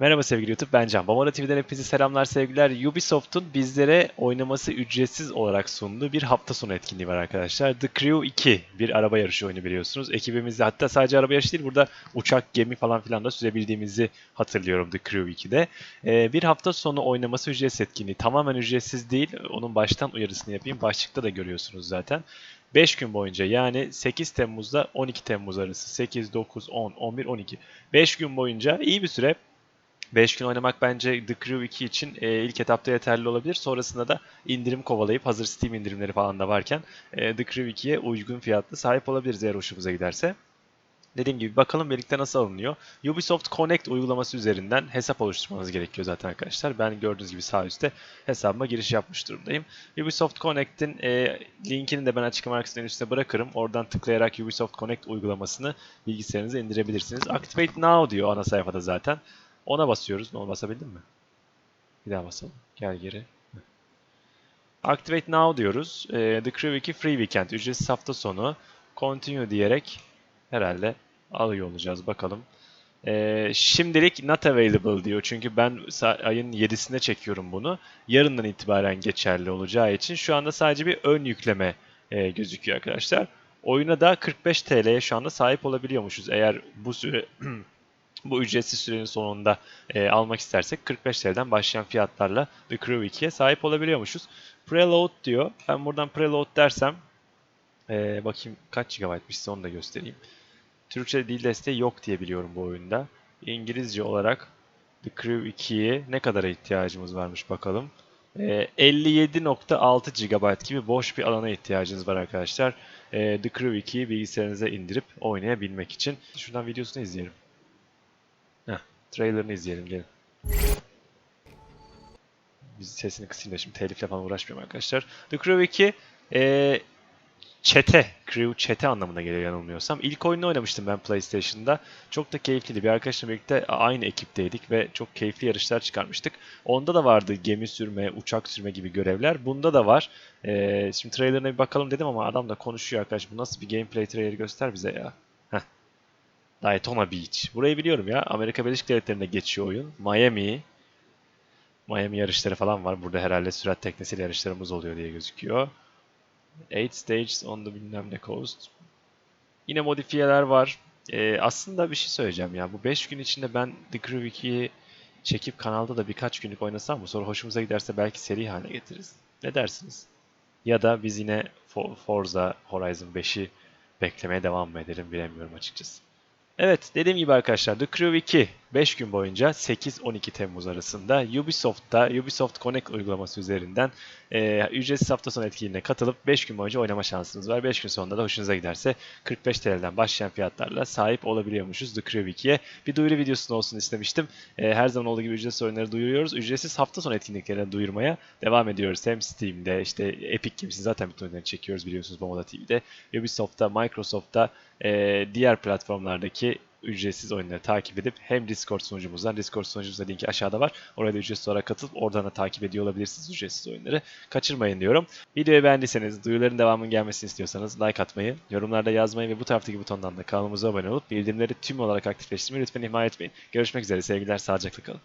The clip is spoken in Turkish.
Merhaba sevgili YouTube, ben Can. Bamara TV'den hepinize selamlar, sevgiler. Ubisoft'un bizlere oynaması ücretsiz olarak sunduğu bir hafta sonu etkinliği var arkadaşlar. The Crew 2, bir araba yarışı oyunu biliyorsunuz. Ekibimizde hatta sadece araba yarışı değil, burada uçak, gemi falan filan da sürebildiğimizi hatırlıyorum The Crew 2'de. Ee, bir hafta sonu oynaması ücretsiz etkinliği. Tamamen ücretsiz değil, onun baştan uyarısını yapayım. Başlıkta da görüyorsunuz zaten. 5 gün boyunca yani 8 Temmuz'da 12 Temmuz arası 8, 9, 10, 11, 12. 5 gün boyunca iyi bir süre 5 gün oynamak bence The Crew 2 için e, ilk etapta yeterli olabilir. Sonrasında da indirim kovalayıp hazır Steam indirimleri falan da varken e, The Crew 2'ye uygun fiyatlı sahip olabiliriz eğer hoşumuza giderse. Dediğim gibi bakalım birlikte nasıl alınıyor. Ubisoft Connect uygulaması üzerinden hesap oluşturmanız gerekiyor zaten arkadaşlar. Ben gördüğünüz gibi sağ üstte hesabıma giriş yapmış durumdayım. Ubisoft Connect'in e, linkini de ben açıklama kısmının üstüne bırakırım. Oradan tıklayarak Ubisoft Connect uygulamasını bilgisayarınıza indirebilirsiniz. Activate Now diyor ana sayfada zaten. Ona basıyoruz. Ona basabildim mi? Bir daha basalım. Gel geri. Activate Now diyoruz. Ee, The Crew 2 Free Weekend. Ücretsiz hafta sonu. Continue diyerek herhalde alıyor olacağız. Bakalım. Ee, şimdilik not available diyor. Çünkü ben ayın 7'sinde çekiyorum bunu. Yarından itibaren geçerli olacağı için şu anda sadece bir ön yükleme e, gözüküyor arkadaşlar. Oyuna da 45 TL'ye şu anda sahip olabiliyormuşuz. Eğer bu süre bu ücretsiz sürenin sonunda e, almak istersek 45 TL'den başlayan fiyatlarla The Crew 2'ye sahip olabiliyormuşuz. Preload diyor. Ben buradan preload dersem e, bakayım kaç GB'mış size onu da göstereyim. Türkçe dil desteği yok diye biliyorum bu oyunda. İngilizce olarak The Crew 2'ye ne kadara ihtiyacımız varmış bakalım. E, 57.6 GB gibi boş bir alana ihtiyacınız var arkadaşlar. E, The Crew 2'yi bilgisayarınıza indirip oynayabilmek için. Şuradan videosunu izleyelim. Heh, trailerını izleyelim gelin. Biz sesini kısayım da şimdi telifle falan uğraşmıyorum arkadaşlar. The Crew 2 ee, çete, Crew çete anlamına geliyor yanılmıyorsam. İlk oyunu oynamıştım ben PlayStation'da. Çok da keyifliydi. Bir arkadaşla birlikte aynı ekipteydik ve çok keyifli yarışlar çıkarmıştık. Onda da vardı gemi sürme, uçak sürme gibi görevler. Bunda da var. Ee, şimdi trailerına bir bakalım dedim ama adam da konuşuyor arkadaş. Bu nasıl bir gameplay trailer göster bize ya. Daytona Beach. Burayı biliyorum ya. Amerika Birleşik Devletleri'nde geçiyor oyun. Miami. Miami yarışları falan var. Burada herhalde sürat teknesiyle yarışlarımız oluyor diye gözüküyor. 8 stages on the bilmem ne coast. Yine modifiyeler var. Ee, aslında bir şey söyleyeceğim ya. Bu 5 gün içinde ben The Crew 2'yi çekip kanalda da birkaç günlük oynasam mı? Sonra hoşumuza giderse belki seri haline getiririz. Ne dersiniz? Ya da biz yine For- Forza Horizon 5'i beklemeye devam mı edelim bilemiyorum açıkçası. Evet dediğim gibi arkadaşlar The Crew 2 5 gün boyunca 8-12 Temmuz arasında Ubisoft'ta Ubisoft Connect uygulaması üzerinden e, ücretsiz hafta sonu etkinliğine katılıp 5 gün boyunca oynama şansınız var. 5 gün sonunda da hoşunuza giderse 45 TL'den başlayan fiyatlarla sahip olabiliyormuşuz The Crew 2'ye. Bir duyuru videosu olsun istemiştim. E, her zaman olduğu gibi ücretsiz oyunları duyuruyoruz. Ücretsiz hafta sonu etkinliklerini duyurmaya devam ediyoruz. Hem Steam'de işte Epic Games'in zaten bütün oyunlarını çekiyoruz biliyorsunuz Momoda TV'de. Ubisoft'ta, Microsoft'ta, e, diğer platformlardaki ücretsiz oyunları takip edip hem Discord sunucumuzdan, Discord sunucumuzda linki aşağıda var. Oraya da ücretsiz olarak katılıp oradan da takip ediyor olabilirsiniz ücretsiz oyunları. Kaçırmayın diyorum. Videoyu beğendiyseniz, duyuruların devamının gelmesini istiyorsanız like atmayı, yorumlarda yazmayı ve bu taraftaki butondan da kanalımıza abone olup bildirimleri tüm olarak aktifleştirmeyi lütfen ihmal etmeyin. Görüşmek üzere sevgiler, sağlıcakla kalın.